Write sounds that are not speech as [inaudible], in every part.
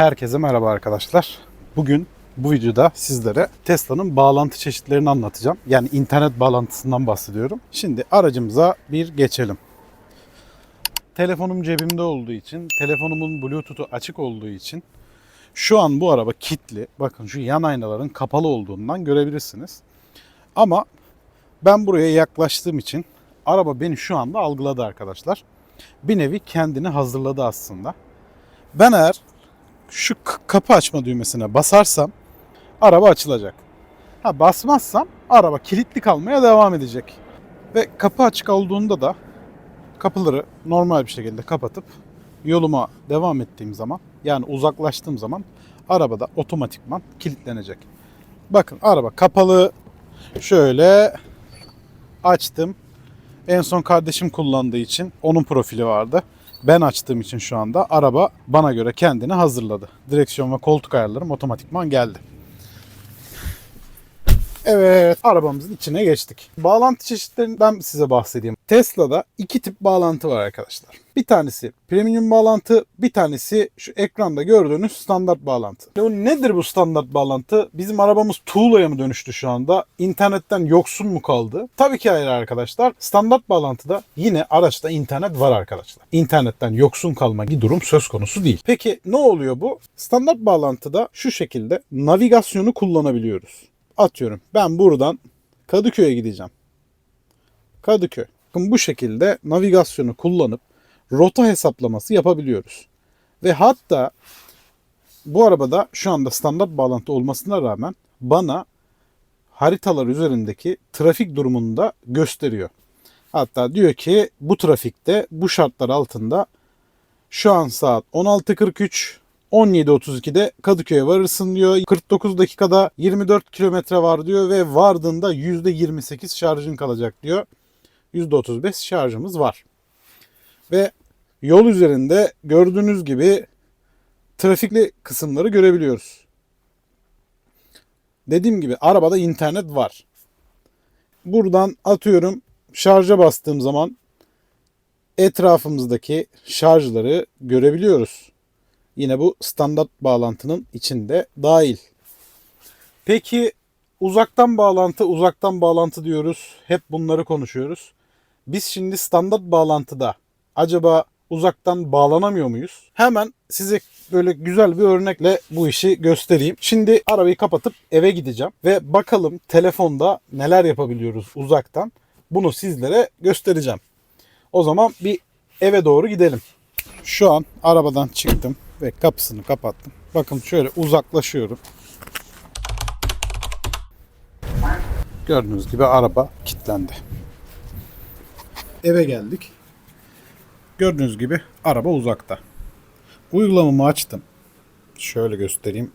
Herkese merhaba arkadaşlar. Bugün bu videoda sizlere Tesla'nın bağlantı çeşitlerini anlatacağım. Yani internet bağlantısından bahsediyorum. Şimdi aracımıza bir geçelim. Telefonum cebimde olduğu için, telefonumun Bluetooth'u açık olduğu için şu an bu araba kilitli. Bakın şu yan aynaların kapalı olduğundan görebilirsiniz. Ama ben buraya yaklaştığım için araba beni şu anda algıladı arkadaşlar. Bir nevi kendini hazırladı aslında. Ben eğer şu kapı açma düğmesine basarsam araba açılacak. Ha basmazsam araba kilitli kalmaya devam edecek. Ve kapı açık olduğunda da kapıları normal bir şekilde kapatıp yoluma devam ettiğim zaman yani uzaklaştığım zaman arabada otomatikman kilitlenecek. Bakın araba kapalı. Şöyle açtım. En son kardeşim kullandığı için onun profili vardı. Ben açtığım için şu anda araba bana göre kendini hazırladı. Direksiyon ve koltuk ayarlarım otomatikman geldi. Evet, arabamızın içine geçtik. Bağlantı çeşitlerinden size bahsedeyim. Tesla'da iki tip bağlantı var arkadaşlar. Bir tanesi premium bağlantı, bir tanesi şu ekranda gördüğünüz standart bağlantı. Bu nedir bu standart bağlantı? Bizim arabamız tuğlaya mı dönüştü şu anda? İnternetten yoksun mu kaldı? Tabii ki hayır arkadaşlar. Standart bağlantıda yine araçta internet var arkadaşlar. İnternetten yoksun kalma gibi durum söz konusu değil. Peki ne oluyor bu? Standart bağlantıda şu şekilde navigasyonu kullanabiliyoruz. Atıyorum ben buradan Kadıköy'e gideceğim. Kadıköy. Bakın bu şekilde navigasyonu kullanıp rota hesaplaması yapabiliyoruz. Ve hatta bu arabada şu anda standart bağlantı olmasına rağmen bana haritalar üzerindeki trafik durumunu da gösteriyor. Hatta diyor ki bu trafikte bu şartlar altında şu an saat 16.43 17.32'de Kadıköy'e varırsın diyor. 49 dakikada 24 kilometre var diyor ve vardığında %28 şarjın kalacak diyor. %35 şarjımız var. Ve yol üzerinde gördüğünüz gibi trafikli kısımları görebiliyoruz. Dediğim gibi arabada internet var. Buradan atıyorum şarja bastığım zaman etrafımızdaki şarjları görebiliyoruz. Yine bu standart bağlantının içinde dahil. Peki uzaktan bağlantı, uzaktan bağlantı diyoruz. Hep bunları konuşuyoruz. Biz şimdi standart bağlantıda acaba uzaktan bağlanamıyor muyuz? Hemen size böyle güzel bir örnekle bu işi göstereyim. Şimdi arabayı kapatıp eve gideceğim ve bakalım telefonda neler yapabiliyoruz uzaktan. Bunu sizlere göstereceğim. O zaman bir eve doğru gidelim. Şu an arabadan çıktım ve kapısını kapattım. Bakın şöyle uzaklaşıyorum. Gördüğünüz gibi araba kilitlendi. Eve geldik. Gördüğünüz gibi araba uzakta. Uygulamamı açtım. Şöyle göstereyim.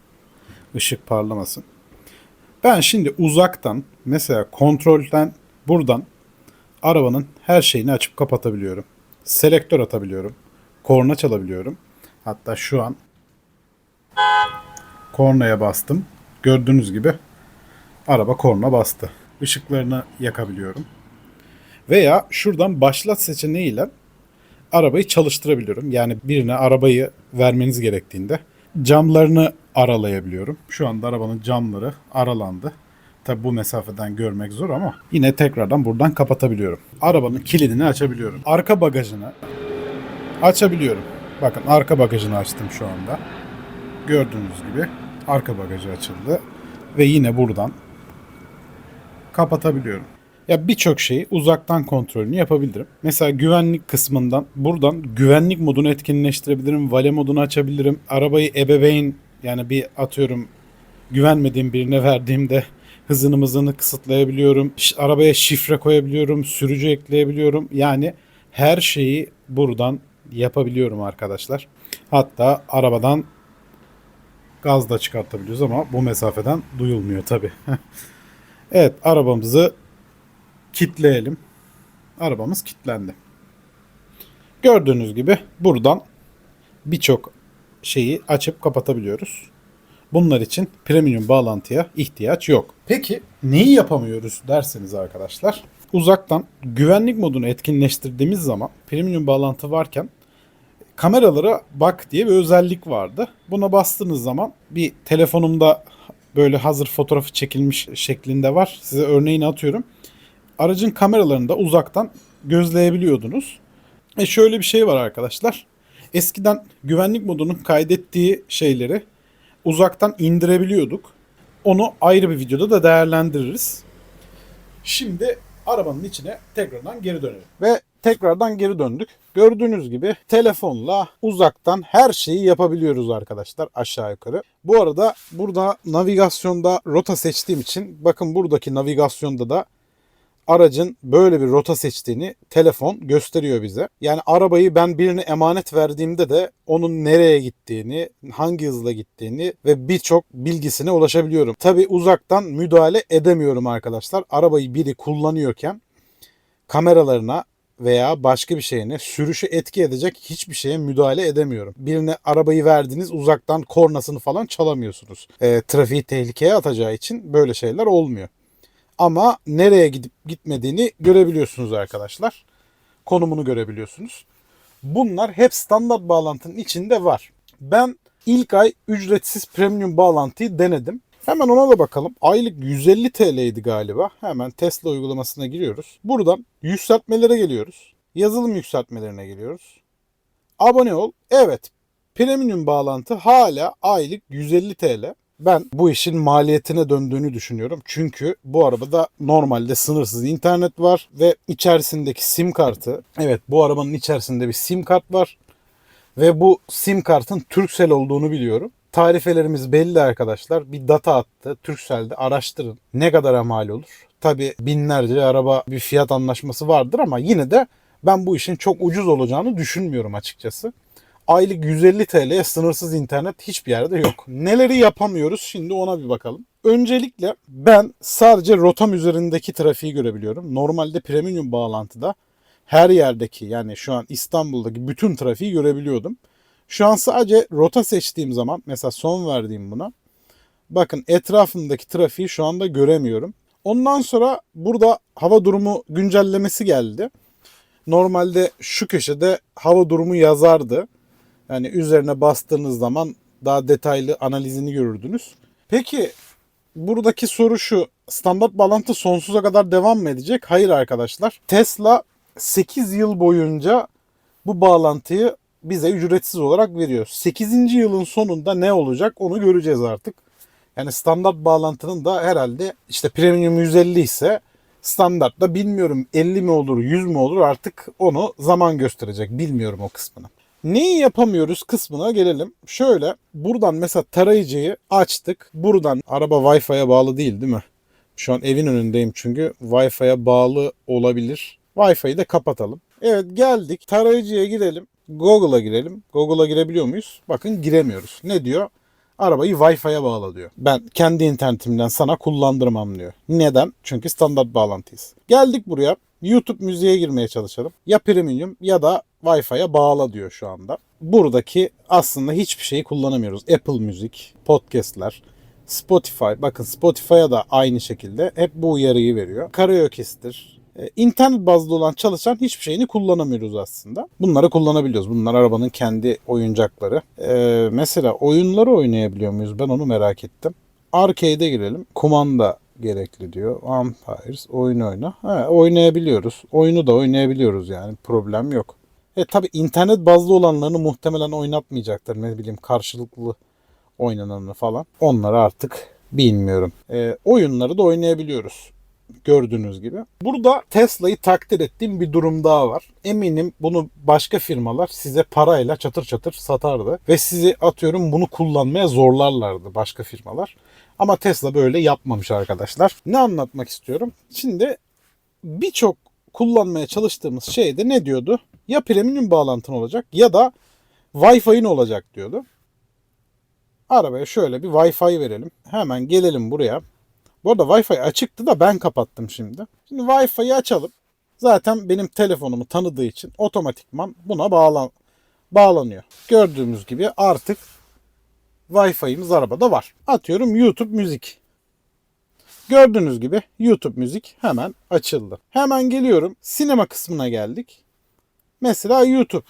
Işık parlamasın. Ben şimdi uzaktan mesela kontrolden buradan arabanın her şeyini açıp kapatabiliyorum. Selektör atabiliyorum. Korna çalabiliyorum. Hatta şu an kornaya bastım. Gördüğünüz gibi araba korna bastı. Işıklarını yakabiliyorum. Veya şuradan başlat seçeneğiyle arabayı çalıştırabiliyorum. Yani birine arabayı vermeniz gerektiğinde camlarını aralayabiliyorum. Şu anda arabanın camları aralandı. Tabi bu mesafeden görmek zor ama yine tekrardan buradan kapatabiliyorum. Arabanın kilidini açabiliyorum. Arka bagajını açabiliyorum. Bakın arka bagajını açtım şu anda. Gördüğünüz gibi arka bagajı açıldı. Ve yine buradan kapatabiliyorum. Ya birçok şeyi uzaktan kontrolünü yapabilirim. Mesela güvenlik kısmından buradan güvenlik modunu etkinleştirebilirim. Vale modunu açabilirim. Arabayı ebeveyn yani bir atıyorum güvenmediğim birine verdiğimde hızını mızını kısıtlayabiliyorum. Arabaya şifre koyabiliyorum. Sürücü ekleyebiliyorum. Yani her şeyi buradan yapabiliyorum arkadaşlar. Hatta arabadan gaz da çıkartabiliyoruz ama bu mesafeden duyulmuyor tabi. [laughs] evet arabamızı kitleyelim. Arabamız kilitlendi. Gördüğünüz gibi buradan birçok şeyi açıp kapatabiliyoruz. Bunlar için premium bağlantıya ihtiyaç yok. Peki neyi yapamıyoruz derseniz arkadaşlar. Uzaktan güvenlik modunu etkinleştirdiğimiz zaman premium bağlantı varken kameralara bak diye bir özellik vardı. Buna bastığınız zaman bir telefonumda böyle hazır fotoğrafı çekilmiş şeklinde var. Size örneğini atıyorum. Aracın kameralarını da uzaktan gözleyebiliyordunuz. E şöyle bir şey var arkadaşlar. Eskiden güvenlik modunun kaydettiği şeyleri uzaktan indirebiliyorduk. Onu ayrı bir videoda da değerlendiririz. Şimdi arabanın içine tekrardan geri dönelim. Ve tekrardan geri döndük. Gördüğünüz gibi telefonla uzaktan her şeyi yapabiliyoruz arkadaşlar aşağı yukarı. Bu arada burada navigasyonda rota seçtiğim için bakın buradaki navigasyonda da aracın böyle bir rota seçtiğini telefon gösteriyor bize. Yani arabayı ben birine emanet verdiğimde de onun nereye gittiğini, hangi hızla gittiğini ve birçok bilgisine ulaşabiliyorum. Tabi uzaktan müdahale edemiyorum arkadaşlar. Arabayı biri kullanıyorken kameralarına veya başka bir şeyine sürüşü etki edecek hiçbir şeye müdahale edemiyorum. Birine arabayı verdiniz uzaktan kornasını falan çalamıyorsunuz. E, trafiği tehlikeye atacağı için böyle şeyler olmuyor. Ama nereye gidip gitmediğini görebiliyorsunuz arkadaşlar. Konumunu görebiliyorsunuz. Bunlar hep standart bağlantının içinde var. Ben ilk ay ücretsiz premium bağlantıyı denedim. Hemen ona da bakalım. Aylık 150 TL'ydi galiba. Hemen Tesla uygulamasına giriyoruz. Buradan yükseltmelere geliyoruz. Yazılım yükseltmelerine geliyoruz. Abone ol. Evet. Premium bağlantı hala aylık 150 TL. Ben bu işin maliyetine döndüğünü düşünüyorum. Çünkü bu arabada normalde sınırsız internet var ve içerisindeki sim kartı. Evet bu arabanın içerisinde bir sim kart var. Ve bu sim kartın Turkcell olduğunu biliyorum. Tarifelerimiz belli arkadaşlar. Bir data attı. Turkcell'de araştırın. Ne kadar mal olur? Tabi binlerce araba bir fiyat anlaşması vardır ama yine de ben bu işin çok ucuz olacağını düşünmüyorum açıkçası. Aylık 150 TL'ye sınırsız internet hiçbir yerde yok. Neleri yapamıyoruz şimdi ona bir bakalım. Öncelikle ben sadece rotam üzerindeki trafiği görebiliyorum. Normalde premium bağlantıda her yerdeki yani şu an İstanbul'daki bütün trafiği görebiliyordum. Şu an sadece rota seçtiğim zaman mesela son verdiğim buna. Bakın etrafımdaki trafiği şu anda göremiyorum. Ondan sonra burada hava durumu güncellemesi geldi. Normalde şu köşede hava durumu yazardı. Yani üzerine bastığınız zaman daha detaylı analizini görürdünüz. Peki buradaki soru şu. Standart bağlantı sonsuza kadar devam mı edecek? Hayır arkadaşlar. Tesla 8 yıl boyunca bu bağlantıyı bize ücretsiz olarak veriyor. 8. yılın sonunda ne olacak onu göreceğiz artık. Yani standart bağlantının da herhalde işte premium 150 ise standartta bilmiyorum 50 mi olur 100 mü olur artık onu zaman gösterecek. Bilmiyorum o kısmını. Neyi yapamıyoruz kısmına gelelim. Şöyle buradan mesela tarayıcıyı açtık. Buradan araba Wi-Fi'ye bağlı değil değil mi? Şu an evin önündeyim çünkü Wi-Fi'ye bağlı olabilir. Wi-Fi'yi de kapatalım. Evet geldik. Tarayıcıya girelim. Google'a girelim. Google'a girebiliyor muyuz? Bakın giremiyoruz. Ne diyor? Arabayı Wi-Fi'ye bağla diyor. Ben kendi internetimden sana kullandırmam diyor. Neden? Çünkü standart bağlantıyız. Geldik buraya. YouTube müziğe girmeye çalışalım. Ya premium ya da Wi-Fi'ye bağla diyor şu anda. Buradaki aslında hiçbir şeyi kullanamıyoruz. Apple Müzik, podcastler, Spotify. Bakın Spotify'a da aynı şekilde hep bu uyarıyı veriyor. Karaoke'sidir. Ee, İnternet bazlı olan çalışan hiçbir şeyini kullanamıyoruz aslında. Bunları kullanabiliyoruz. Bunlar arabanın kendi oyuncakları. Ee, mesela oyunları oynayabiliyor muyuz? Ben onu merak ettim. Arcade'e girelim. Kumanda gerekli diyor. Vampires oyun oyna. Ha, oynayabiliyoruz. Oyunu da oynayabiliyoruz yani. Problem yok. E tabi internet bazlı olanlarını muhtemelen oynatmayacaktır. Ne bileyim karşılıklı oynananı falan. Onları artık bilmiyorum. E, oyunları da oynayabiliyoruz. Gördüğünüz gibi. Burada Tesla'yı takdir ettiğim bir durum daha var. Eminim bunu başka firmalar size parayla çatır çatır satardı. Ve sizi atıyorum bunu kullanmaya zorlarlardı başka firmalar. Ama Tesla böyle yapmamış arkadaşlar. Ne anlatmak istiyorum? Şimdi birçok kullanmaya çalıştığımız şeyde ne diyordu? Ya premium bağlantın olacak ya da Wi-Fi'in olacak diyordu. Arabaya şöyle bir Wi-Fi verelim. Hemen gelelim buraya. Bu arada Wi-Fi açıktı da ben kapattım şimdi. Şimdi Wi-Fi'yi açalım. Zaten benim telefonumu tanıdığı için otomatikman buna bağlan bağlanıyor. Gördüğümüz gibi artık Wi-Fi'miz arabada var. Atıyorum YouTube müzik. Gördüğünüz gibi YouTube müzik hemen açıldı. Hemen geliyorum. Sinema kısmına geldik. Mesela YouTube.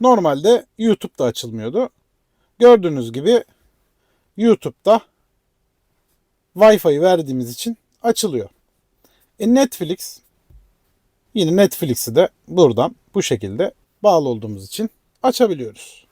Normalde YouTube'da açılmıyordu. Gördüğünüz gibi YouTube'da Wi-Fi verdiğimiz için açılıyor. E Netflix yine Netflix'i de buradan bu şekilde bağlı olduğumuz için açabiliyoruz.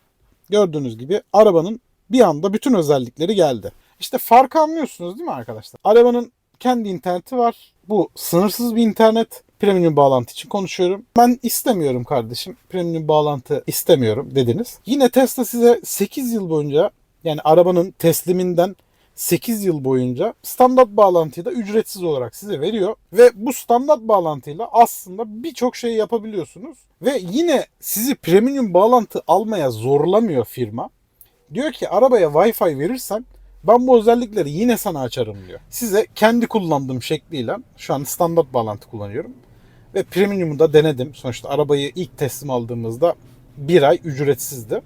Gördüğünüz gibi arabanın bir anda bütün özellikleri geldi. İşte farkı anlıyorsunuz değil mi arkadaşlar? Arabanın kendi interneti var. Bu sınırsız bir internet. Premium bağlantı için konuşuyorum. Ben istemiyorum kardeşim. Premium bağlantı istemiyorum dediniz. Yine Tesla size 8 yıl boyunca yani arabanın tesliminden 8 yıl boyunca standart bağlantıyı da ücretsiz olarak size veriyor. Ve bu standart bağlantıyla aslında birçok şey yapabiliyorsunuz. Ve yine sizi premium bağlantı almaya zorlamıyor firma. Diyor ki arabaya Wi-Fi verirsen ben bu özellikleri yine sana açarım diyor. Size kendi kullandığım şekliyle şu an standart bağlantı kullanıyorum. Ve premium'u da denedim. Sonuçta arabayı ilk teslim aldığımızda bir ay ücretsizdi.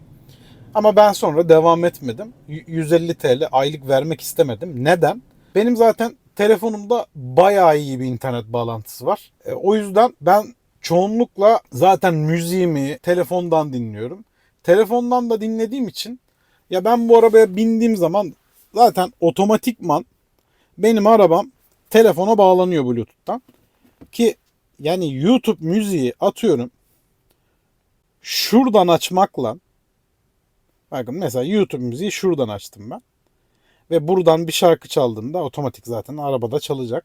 Ama ben sonra devam etmedim. Y- 150 TL aylık vermek istemedim. Neden? Benim zaten telefonumda bayağı iyi bir internet bağlantısı var. E, o yüzden ben çoğunlukla zaten müziğimi telefondan dinliyorum. Telefondan da dinlediğim için ya ben bu arabaya bindiğim zaman zaten otomatikman benim arabam telefona bağlanıyor Bluetooth'tan. Ki yani YouTube müziği atıyorum şuradan açmakla bakın mesela YouTube müziği şuradan açtım ben. Ve buradan bir şarkı çaldığımda otomatik zaten arabada çalacak.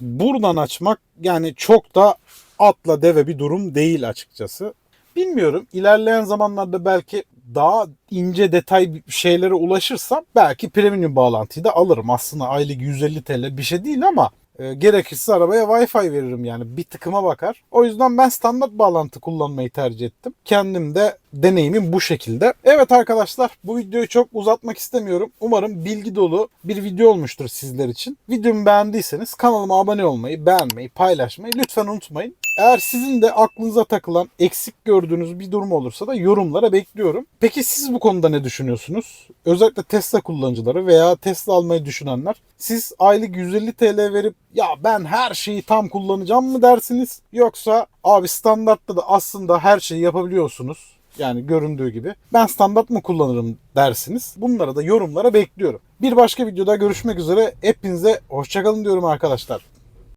Buradan açmak yani çok da atla deve bir durum değil açıkçası. Bilmiyorum ilerleyen zamanlarda belki daha ince detay şeylere ulaşırsam belki premium bağlantıyı da alırım. Aslında aylık 150 TL bir şey değil ama e, gerekirse arabaya Wi-Fi veririm yani bir tıkıma bakar. O yüzden ben standart bağlantı kullanmayı tercih ettim. Kendim de deneyimim bu şekilde. Evet arkadaşlar bu videoyu çok uzatmak istemiyorum. Umarım bilgi dolu bir video olmuştur sizler için. Videomu beğendiyseniz kanalıma abone olmayı, beğenmeyi, paylaşmayı lütfen unutmayın. Eğer sizin de aklınıza takılan, eksik gördüğünüz bir durum olursa da yorumlara bekliyorum. Peki siz bu konuda ne düşünüyorsunuz? Özellikle Tesla kullanıcıları veya Tesla almayı düşünenler. Siz aylık 150 TL verip ya ben her şeyi tam kullanacağım mı dersiniz? Yoksa abi standartta da aslında her şeyi yapabiliyorsunuz. Yani göründüğü gibi. Ben standart mı kullanırım dersiniz. Bunlara da yorumlara bekliyorum. Bir başka videoda görüşmek üzere. Hepinize hoşçakalın diyorum arkadaşlar.